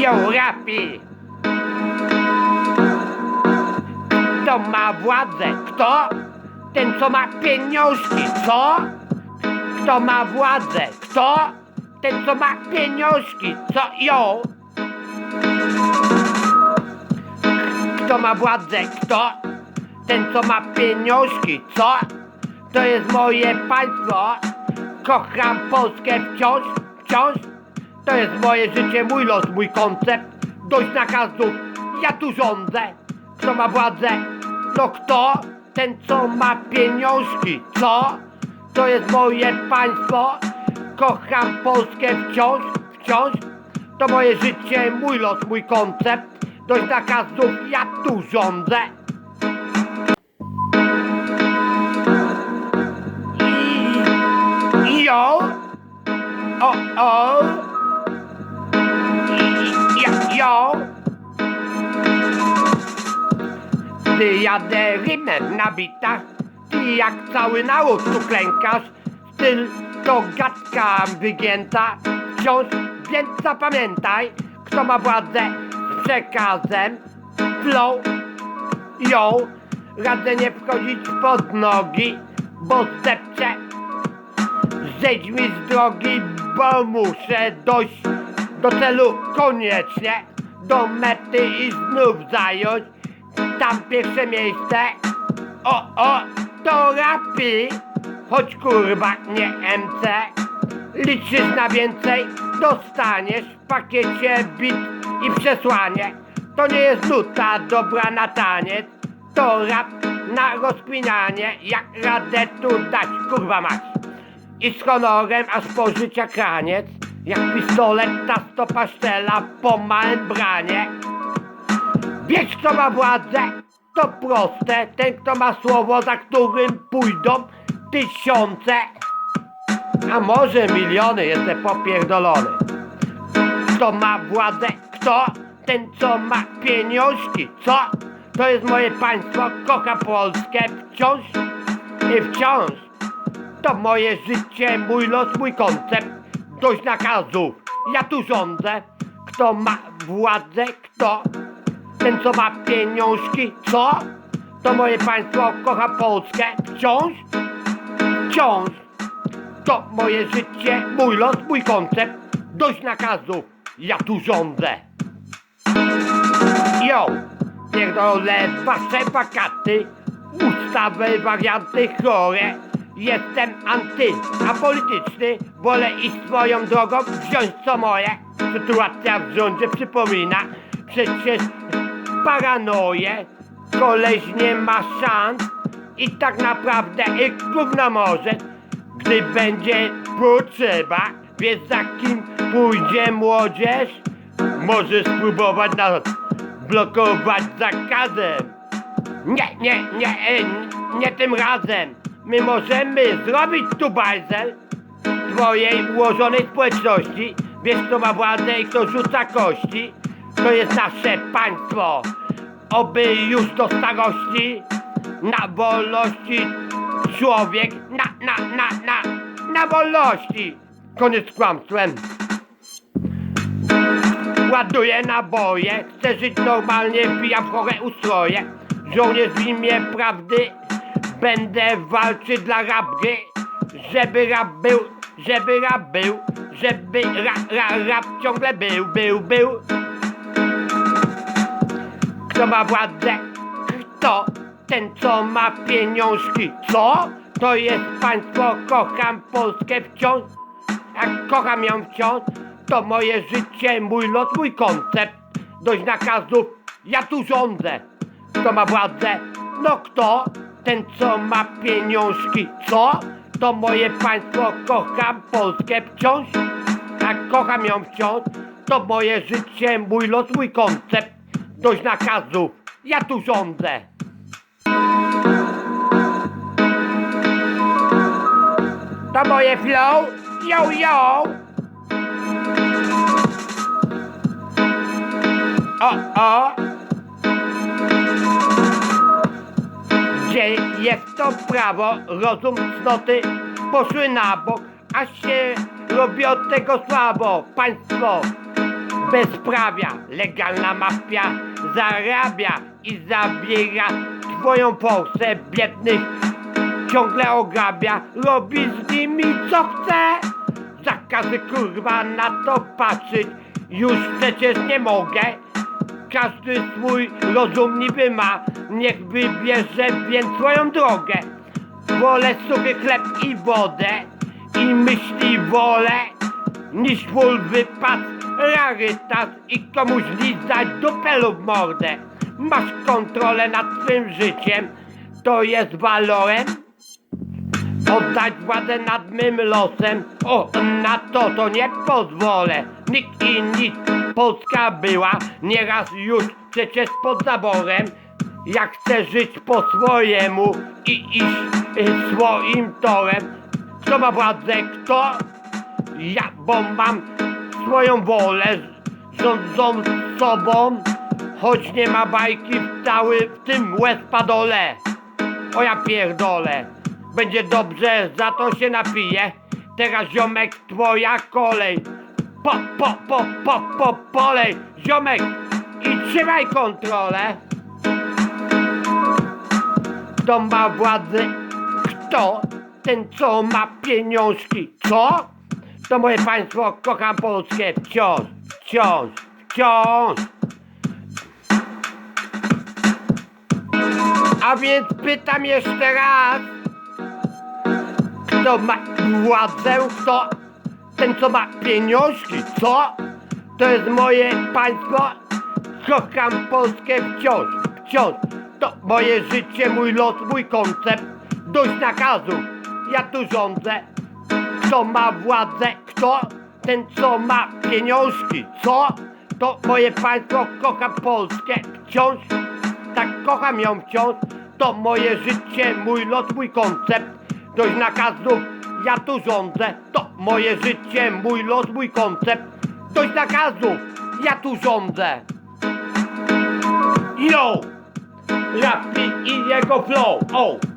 Yo, rapi! Kto ma władzę? Kto? Ten, co ma pieniążki, co? Kto ma władzę? Kto? Ten, co ma pieniążki, co? Yo! Kto ma władzę? Kto? Ten, co ma pieniążki, co? To jest moje państwo. Kocham Polskę wciąż, wciąż. To jest moje życie, mój los, mój koncept. Dość nakazów, ja tu rządzę. Kto ma władzę? No kto? Ten, co ma pieniążki, co? To jest moje państwo. Kocham Polskę wciąż, wciąż. To moje życie, mój los, mój koncept. Dość nakazów, ja tu rządzę. I... Yo! O, o! I- Ty jadę rymem na bitach, ty jak cały naród tu klękasz, styl to gadka wygięta, wciąż, więc zapamiętaj, kto ma władzę z przekazem, flow, yo, radzę nie wchodzić pod nogi, bo zdepczę Zejdź mi z drogi, bo muszę dojść do celu koniecznie, do mety i znów zająć tam pierwsze miejsce. O, o, to rapi, choć kurwa nie MC. Liczysz na więcej, dostaniesz w pakiecie bit i przesłanie. To nie jest nuta dobra na taniec, to rap na rozpinanie, jak radę tu dać, kurwa mać i z honorem aż po życia kraniec Jak pistolet ta stopa szczela po małym branie Wiesz kto ma władzę? To proste Ten kto ma słowo za którym pójdą tysiące A może miliony jestem popierdolony Kto ma władzę? Kto? Ten co ma pieniążki Co? To jest moje państwo Kocha Polskę wciąż i wciąż to moje życie, mój los, mój koncept. Dość nakazów, ja tu rządzę. Kto ma władzę, kto? Ten, co ma pieniążki, co? To moje państwo kocha Polskę wciąż? Wciąż. To moje życie, mój los, mój koncept. Dość nakazów, ja tu rządzę. Yo, pierdolę wasze wakaty, ustawy, warianty chore. Jestem antyapolityczny, wolę iść swoją drogą, wziąć co moje. Sytuacja w rządzie przypomina przecież paranoję. Koleś nie ma szans i tak naprawdę i gówno może, gdy będzie potrzeba. Wiesz za kim pójdzie młodzież? Może spróbować nas blokować zakazem. Nie, nie, nie, e, nie tym razem. My możemy zrobić tu bajzel twojej ułożonej społeczności. Wiesz kto ma władzę i kto rzuca kości? To jest nasze państwo. Oby już do starości na wolności człowiek na, na, na, na, na wolności. Koniec kłamstwem. Ładuję naboje, chcę żyć normalnie, wbijam w chore ustroje. Żołnierz w imię prawdy, będę walczyć dla rabgy, żeby rap był, żeby rap był, żeby ra, ra, rap ciągle był, był, był. Kto ma władzę? Kto? Ten, co ma pieniążki. Co? To jest państwo, kocham Polskę wciąż. Jak kocham ją wciąż, to moje życie, mój los, mój koncept. Dość nakazów, ja tu rządzę. Kto ma władzę? No kto? Ten, co ma pieniążki. Co? To moje państwo, kocham Polskę wciąż. Jak kocham ją wciąż, to moje życie, mój los, mój koncept. Dość nakazów, ja tu rządzę. To moje flow, yo yo. O, o. Gdzie jest to prawo, rozum, cnoty poszły na bok, a się robi od tego słabo. Państwo, bezprawia, legalna mafia zarabia i zabiera twoją Polskę biednych ciągle ograbia, robi z nimi co chce. Zakazy kurwa na to patrzeć, już przecież nie mogę. Każdy swój rozum niby ma, niech wybierze więc swoją drogę. Wolę suchy chleb i wodę i myśli wolę, niż full wypad, rarytas i komuś lizać dupę lub mordę. Masz kontrolę nad swym życiem, to jest walorem? Oddać władzę nad mym losem, o, na to to nie pozwolę. Nikt i nic, Polska była nieraz już przecież pod zaborem. Jak chcę żyć po swojemu i iść y, swoim torem. Kto ma władzę, kto? Ja, bo mam swoją wolę, rządzą sobą, choć nie ma bajki w w tym łezpadole. O ja pierdolę, będzie dobrze, za to się napiję. Teraz ziomek, twoja kolej. Po, po, po, po, po, polej, ziomek i trzymaj kontrolę. Kto ma władzę? Kto? Ten, co ma pieniążki. Co? To moje państwo, kocham Polskę wciąż, wciąż, wciąż. A więc pytam jeszcze raz. Kto ma władzę? Kto? Ten, co ma pieniążki. Co? To jest moje państwo. Kocham Polskę wciąż, wciąż. To moje życie, mój los, mój koncept. Dość nakazów. Ja tu rządzę. Kto ma władzę? Kto? Ten, co ma pieniążki. Co? To moje państwo, kocham Polskę wciąż. Tak kocham ją wciąż. To moje życie, mój los, mój koncept. Dość nakazów, ja tu rządzę. To moje życie, mój los, mój koncept. Dość nakazów, ja tu rządzę. Yo! Rapi i jego flow, o!